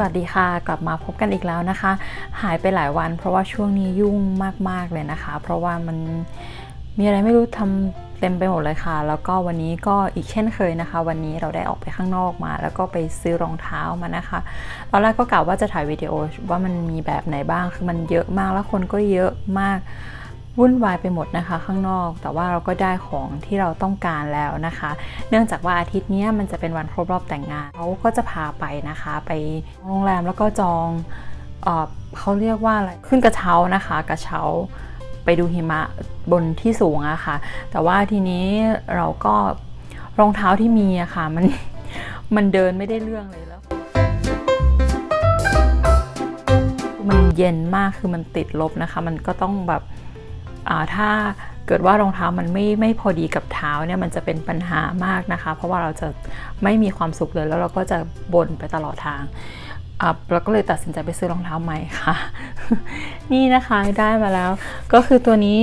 สวัสดีค่ะกลับมาพบกันอีกแล้วนะคะ หายไปหลายวัน เพราะว่าช่วงนี้ยุ่งมาก ๆ เลยนะคะ เพราะว่ามันมีอะไรไม่รู้ทำเต็มไปหมดเลยค่ะ แล้วก็วันนี้ก็อีกเช่นเคยนะคะ วันนี้เราได้ออกไปข้างนอกมา แล้วก็ไปซื้อรองเท้ามานะคะ ตอนแรกก็กะว่าจะถ่ายวิดีโอว่ามันมีแบบไหนบ้างคือมันเยอะมากแล้วคนก็เยอะมาก วุ่นวายไปหมดนะคะข้างนอก แต่ว่าเราก็ได้ของที่เราต้องการแล้วนะคะ เนื่องจากว่าอาทิตย์นี้มันจะเป็นวันครบรอบแต่งงานเขาก็จะพาไปนะคะ ไปโรงแรมแล้วก็จองเออเขาเรียกว่าอะไรขึ้นกระเช้านะคะ กระเช้าไปดูหิมะบนที่สูงอะค่ะ แต่ว่าทีนี้เราก็รองเท้าที่มีอะค่ะมันมันเดินไม่ได้เรื่องเลยแล้ว มันเย็นมากคือมันติดลบนะคะ มันก็ต้องแบบ ถ้าเกิดว่ารองเท้ามันไม่ไม่พอดีกับเท้าเนี่ยมันจะเป็นปัญหามากนะคะ เพราะว่าเราจะไม่มีความสุขเลยแล้วเราก็จะบ่นไปตลอดทางเราก็เลยตัดสินใจไปซื้อรองเท้าใหม่ค่ะ นี่นะคะได้มาแล้ว ก็คือตัวนี้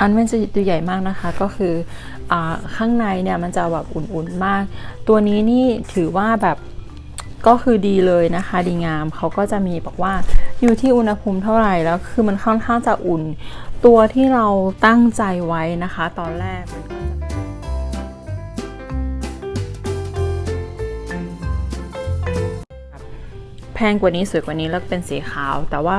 อันมันจะตัวใหญ่มากนะคะก็คืออข้างในเนี่ยมันจะแบบอุ่นๆมาก ตัวนี้นี่ถือว่าแบบก็คือดีเลยนะคะ ดีงามเขาก็จะมีบอกว่า อยู่ที่อุณหภูมิเท่าไหร่แล้วคือมันค่อนข้างจะอุ่น ตัวที่เราตั้งใจไว้นะคะ ตอนแรกมันก็จะแพงกว่านี้สวยกว่านี้แล้วเป็นสีขาว แต่ว่า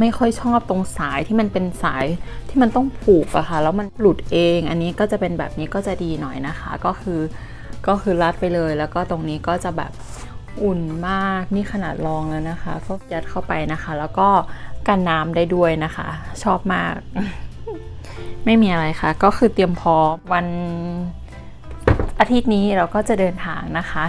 ไม่ค่อยชอบตรงสายที่มันเป็นสายที่มันต้องผูกอะค่ะแล้วมันหลุดเอง อันนี้ก็จะเป็นแบบนี้ก็จะดีหน่อยนะคะ ก็คือก็คือรัดไปเลยแล้วก็ตรงนี้ก็จะแบบ อุ่นมากนี่ขนาดลองแล้วนะคะ ก็ยัดเข้าไปนะคะ แล้วก็กันน้ำได้ด้วยนะคะ ชอบมาก ไม่มีอะไรค่ะ ก็คือเตรียมพร้อมวันอาทิตย์นี้เราก็จะเดินทางนะคะ